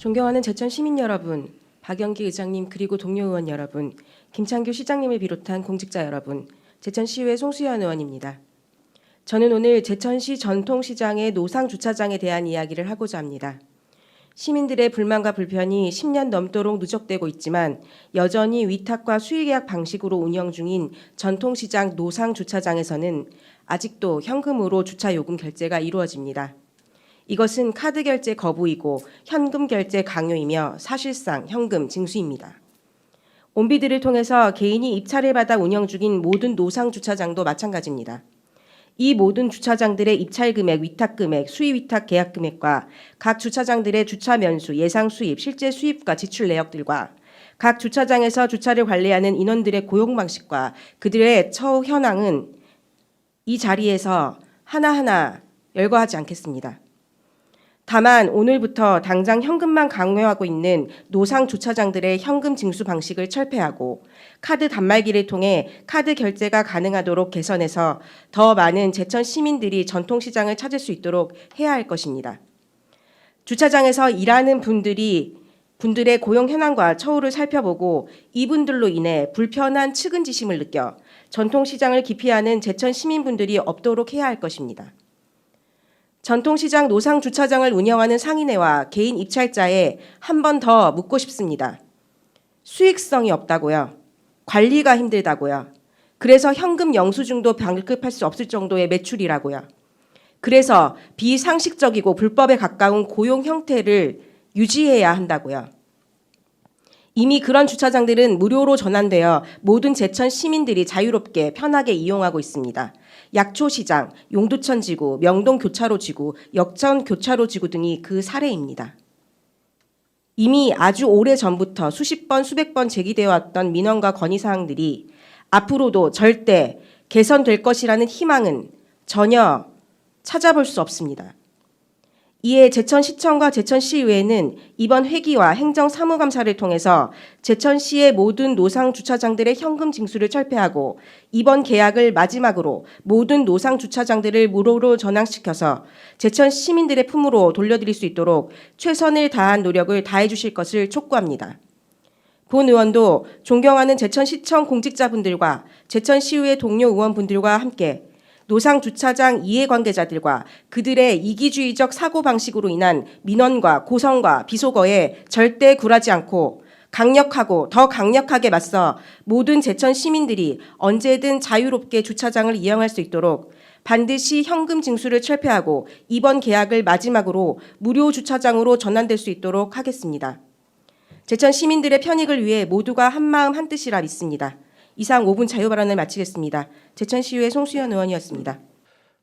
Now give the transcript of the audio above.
존경하는 제천 시민 여러분, 박영기 의장님 그리고 동료 의원 여러분, 김창규 시장님을 비롯한 공직자 여러분, 제천시의회 송수현 의원입니다. 저는 오늘 제천시 전통시장의 노상 주차장에 대한 이야기를 하고자 합니다. 시민들의 불만과 불편이 10년 넘도록 누적되고 있지만 여전히 위탁과 수의계약 방식으로 운영 중인 전통시장 노상 주차장에서는 아직도 현금으로 주차 요금 결제가 이루어집니다. 이것은 카드 결제 거부이고 현금 결제 강요이며 사실상 현금 징수입니다. 온비드를 통해서 개인이 입찰을 받아 운영 중인 모든 노상 주차장도 마찬가지입니다. 이 모든 주차장들의 입찰 금액, 위탁 금액, 수의 위탁 계약 금액과 각 주차장들의 주차 면수, 예상 수입, 실제 수입과 지출 내역들과 각 주차장에서 주차를 관리하는 인원들의 고용 방식과 그들의 처우 현황은 이 자리에서 하나하나 열거하지 않겠습니다. 다만 오늘부터 당장 현금만 강요하고 있는 노상 주차장들의 현금 징수 방식을 철폐하고 카드 단말기를 통해 카드 결제가 가능하도록 개선해서 더 많은 제천 시민들이 전통시장을 찾을 수 있도록 해야 할 것입니다. 주차장에서 일하는 분들이 분들의 고용 현황과 처우를 살펴보고 이분들로 인해 불편한 측은지심을 느껴 전통시장을 기피하는 제천 시민분들이 없도록 해야 할 것입니다. 전통시장 노상 주차장을 운영하는 상인회와 개인 입찰자에 한 번 더 묻고 싶습니다. 수익성이 없다고요. 관리가 힘들다고요. 그래서 현금 영수증도 발급할 수 없을 정도의 매출이라고요. 그래서 비상식적이고 불법에 가까운 고용 형태를 유지해야 한다고요. 이미 그런 주차장들은 무료로 전환되어 모든 제천 시민들이 자유롭게 편하게 이용하고 있습니다. 약초시장, 용두천 지구, 명동 교차로 지구, 역전교차로 지구 등이 그 사례입니다. 이미 아주 오래 전부터 수십 번, 수백 번 제기되어 왔던 민원과 건의사항들이 앞으로도 절대 개선될 것이라는 희망은 전혀 찾아볼 수 없습니다. 이에 제천시청과 제천시의회는 이번 회기와 행정사무감사를 통해서 제천시의 모든 노상 주차장들의 현금 징수를 철폐하고 이번 계약을 마지막으로 모든 노상 주차장들을 무료로 전환시켜서 제천 시민들의 품으로 돌려드릴 수 있도록 최선을 다한 노력을 다해 주실 것을 촉구합니다. 본 의원도 존경하는 제천시청 공직자분들과 제천시의회 동료 의원분들과 함께 노상 주차장 이해관계자들과 그들의 이기주의적 사고 방식으로 인한 민원과 고성과 비속어에 절대 굴하지 않고 강력하고 더 강력하게 맞서 모든 제천 시민들이 언제든 자유롭게 주차장을 이용할 수 있도록 반드시 현금 징수를 철폐하고 이번 계약을 마지막으로 무료 주차장으로 전환될 수 있도록 하겠습니다. 제천 시민들의 편익을 위해 모두가 한마음 한뜻이라 믿습니다. 이상 5분 자유발언을 마치겠습니다. 제천시의회 송수현 의원이었습니다.